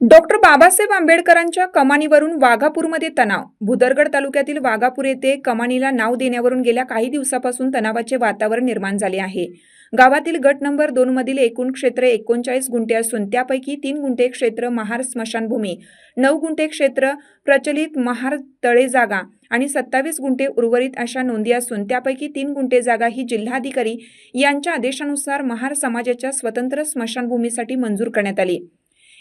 Doctor Babasaheb आंबेडकरांच्या कमानीवरून वाघापूरमध्ये तणाव. भुदरगड तालुक्यातील वाघापूर येथे कमानीला नाव देण्यावरून गेल्या काही दिवसापासून तणावाचे वातावरण निर्माण झाले आहे. गावातील गट नंबर दोन मधील एकूण क्षेत्र एकोणचाळीस गुंठे असून त्यापैकी तीन गुंठे क्षेत्र महार स्मशानभूमी नऊ गुंठे क्षेत्र प्रचलित महार तळे जागा आणि सत्तावीस गुंठे उर्वरित अशा नोंदी असून त्यापैकी तीन गुंठे जागा ही जिल्हाधिकारी यांच्या आदेशानुसार महार समाजाच्या स्वतंत्र स्मशानभूमीसाठी मंजूर करण्यात आली.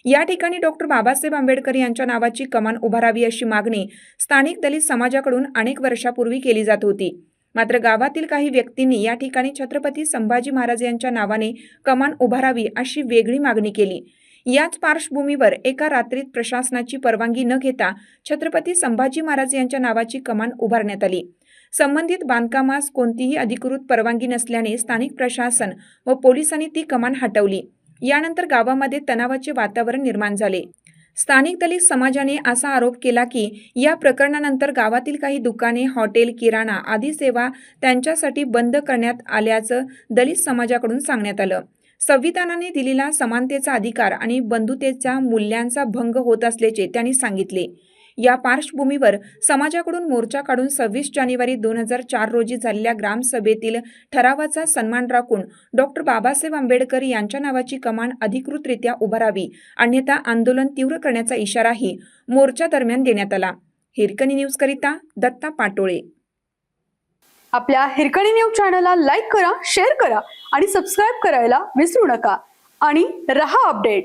या ठिकाणी डॉक्टर बाबासाहेब आंबेडकर यांच्या नावाची कमान उभारावी अशी मागणी स्थानिक दलित समाजाकडून अनेक वर्षापूर्वी केली जात होती. मात्र गावातील काही व्यक्तींनी या ठिकाणी छत्रपती संभाजी महाराज यांच्या नावाने कमान उभारावी अशी वेगळी मागणी केली. याच पार्श्वभूमीवर एका रात्रीत प्रशासनाची परवानगी न घेता छत्रपती संभाजी महाराज यांच्या नावाची कमान उभारण्यात आली. संबंधित बांधकामास कोणतीही अधिकृत परवानगी नसल्याने स्थानिक प्रशासन व पोलिसांनी ती कमान हटवली. यानंतर गावामध्ये तणावाचे वातावरण निर्माण झाले. स्थानिक दलित समाजाने असा आरोप केला की या प्रकरणानंतर गावातील काही दुकाने हॉटेल किराणा आदी सेवा त्यांच्यासाठी बंद करण्यात आल्याचं दलित समाजाकडून सांगण्यात आलं. संविधानाने दिलेला समानतेचा अधिकार आणि बंधुतेच्या मूल्यांचा भंग होत असल्याचे त्यांनी सांगितले. या पार्श्वभूमीवर समाजाकडून मोर्चा काढून सव्वीस जानेवारी दोन हजार चार रोजी झालेल्या ग्रामसभेतील ठरावाचा सन्मान राखून डॉक्टर बाबासाहेब आंबेडकर यांच्या नावाची कमान अधिकृतरित्या उभारावी. अन्यथा आंदोलन तीव्र करण्याचा इशाराही मोर्चा दरम्यान देण्यात आला. हिरकणी न्यूजकरिता दत्ता पाटोळे. आपल्या हिरकणी न्यूज चॅनलला लाईक करा शेअर करा आणि सबस्क्राईब करायला विसरू नका. आणि रहा अपडेट.